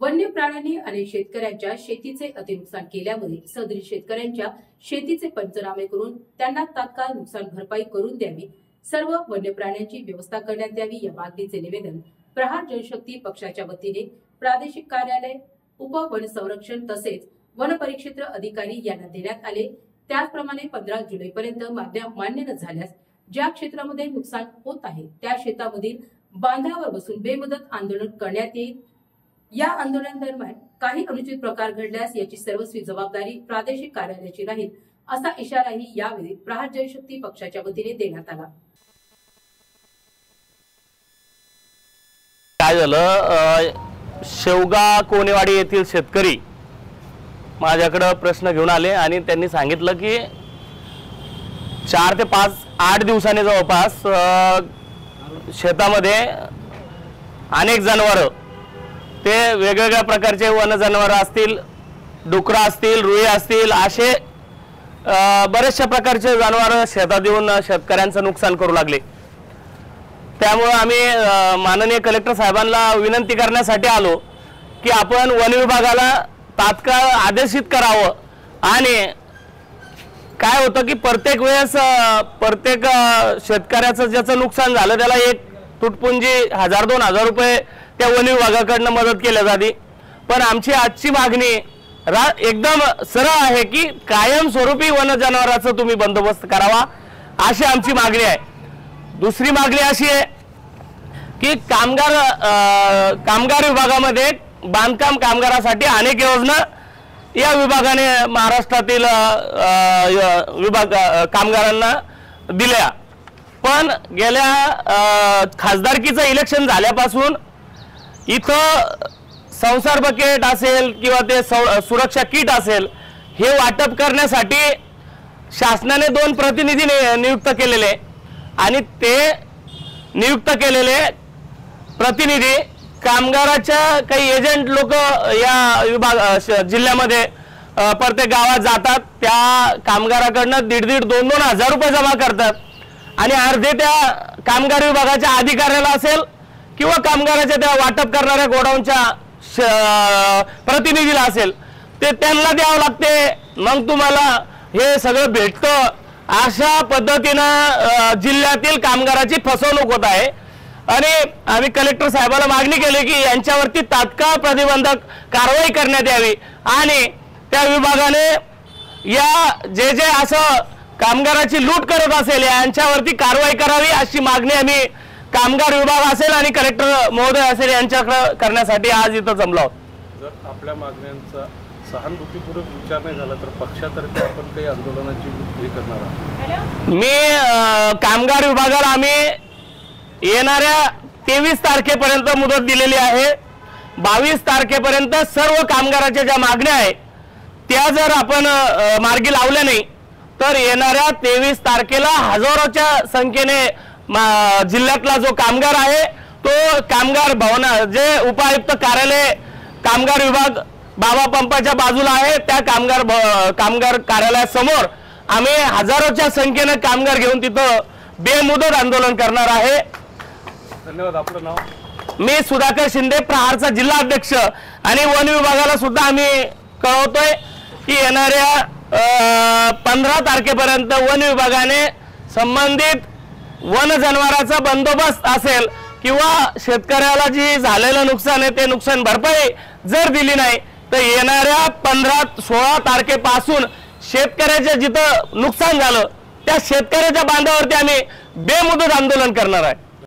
वन्य प्राण्यांनी अनेक शेतकऱ्यांच्या शेतीचे अतिनुकसान केल्यामुळे सदरी शेतकऱ्यांच्या शेतीचे पंचनामे करून त्यांना तात्काळ नुकसान भरपाई करून द्यावी. सर्व वन्य प्राण्यांची व्यवस्था करण्यात यावी या मागणीचे निवेदन प्रहार जनशक्ती पक्षाच्या वतीने प्रादेशिक कार्यालय उप वन संरक्षण तसेच वन परिक्षेत्र अधिकारी यांना देण्यात आले. त्याचप्रमाणे पंधरा जुलैपर्यंत मागण्या मान्य न झाल्यास ज्या क्षेत्रामध्ये नुकसान होत आहे त्या शेतामधील बांधावर बसून बेमुदत आंदोलन करण्यात येईल. या आंदोलनादरम्यान काही अनुचित प्रकार घडल्यास याची सर्वस्वी जबाबदारी प्रादेशिक कार्यालयाची राहील असा इशाराही यावेळी प्रहार जनशक्ती पक्षाच्या वतीने देण्यात आला. काय झालं? शेवगा कोनेवाडी येथील शेतकरी माझ्याकडं प्रश्न घेऊन आले आणि त्यांनी सांगितलं की चार ते पाच आठ दिवसांनी जवळपास शेतामध्ये अनेक जनावरं ते वेगवेगळ्या प्रकारचे वन जनावरं असतील डुकरं असतील रुई असतील असे बरेचशा प्रकारचे जनावरं शेतात येऊन शेतकऱ्यांचं नुकसान करू लागले. त्यामुळं आम्ही माननीय कलेक्टर साहेबांना विनंती करण्यासाठी आलो की आपण वन विभागाला तात्काळ आदेशित करावं आणि काय होतं की प्रत्येक वेळेस प्रत्येक शेतकऱ्याचं ज्याचं नुकसान झालं त्याला एक तुटपुंजी हजार दोन हजार रुपये त्या वन विभागाकडनं मदत केल्या जाते. पण आमची आजची मागणी रा एकदम सरळ आहे की कायमस्वरूपी वन जनावरांचा तुम्ही बंदोबस्त करावा अशी आमची मागणी आहे. दुसरी मागणी अशी आहे की कामगार कामगार विभागामध्ये बांधकाम कामगारासाठी अनेक योजना या विभागाने महाराष्ट्रातील विभाग कामगारांना दिल्या. पण गेल्या खासदारकीचं इलेक्शन झाल्यापासून इथं संसार बकेट असेल किंवा ते सुरक्षा किट असेल हे वाटप करण्यासाठी शासनाने दोन प्रतिनिधी नियुक्त केलेले आणि ते नियुक्त केलेले प्रतिनिधी कामगाराच्या काही एजंट लोक या विभाग जिल्ह्यामध्ये प्रत्येक गावात जातात. त्या कामगाराकडनं दीड दीड दोन दोन हजार रुपये जमा करतात. आणि अर्धे त्या कामगार विभागाच्या अधिकाऱ्याला असेल किंवा कामगाराच्या त्या वाटप करणाऱ्या गोडाऊनच्या श- प्रतिनिधीला असेल ते त्यांना द्यावं लागते. मग तुम्हाला हे सगळं भेटतं. अशा पद्धतीनं जिल्ह्यातील कामगाराची फसवणूक होत आहे. आणि आम्ही कलेक्टर साहेबाला मागणी केली की यांच्यावरती तात्काळ प्रतिबंधक कारवाई करण्यात यावी. आणि त्या विभागाने या जे जे असं कामगाराची लूट करत असेल यांच्यावरती कारवाई करावी अशी मागणी आम्ही कामगार विभाग असेल आणि कलेक्टर महोदय असेल यांच्याकडे करण्यासाठी आज इथं जमलो आहोत. जर आपल्या मागण्यांचा सहानुभूतीपूर्वक विचार नाही झाला तर पक्षातर्फे आपण काही आंदोलनाची हे करणार आहोत. मी कामगार विभागाला आम्ही येणाऱ्या तेवीस तारखेपर्यंत मुदत दिलेली आहे. बावीस तारखेपर्यंत सर्व कामगाराच्या ज्या मागण्या आहे त्या जर आपण मार्गी लावल्या नाही तर येणाऱ्या तेवीस तारखेला हजारोच्या संख्येने जिल्ह्यातला जो कामगार आहे तो कामगार भवना जे उपायुक्त कार्यालय कामगार विभाग बाबा पंपाच्या बाजूला आहे त्या कामगार कामगार कार्यालयासमोर आम्ही हजारोच्या संख्येने कामगार घेऊन तिथं बेमुदत आंदोलन करणार आहे. धन्यवाद आपलं नाव? मी सुधाकर शिंदे प्रहारचा जिल्हा अध्यक्ष आणि वन विभागाला सुद्धा आम्ही कळवतोय की येणाऱ्या पंधरा तारखेपर्यंत वन विभागाने संबंधित वन जनावराचा बंदोबस्त असेल किंवा शेतकऱ्याला जी झालेलं नुकसान आहे ते नुकसान भरपाई जर दिली नाही तर येणाऱ्या पंधरा सोळा तारखेपासून शेतकऱ्याचं जिथं नुकसान झालं त्या शेतकऱ्याच्या बांधावरती आम्ही बेमुदत आंदोलन करणार आहे.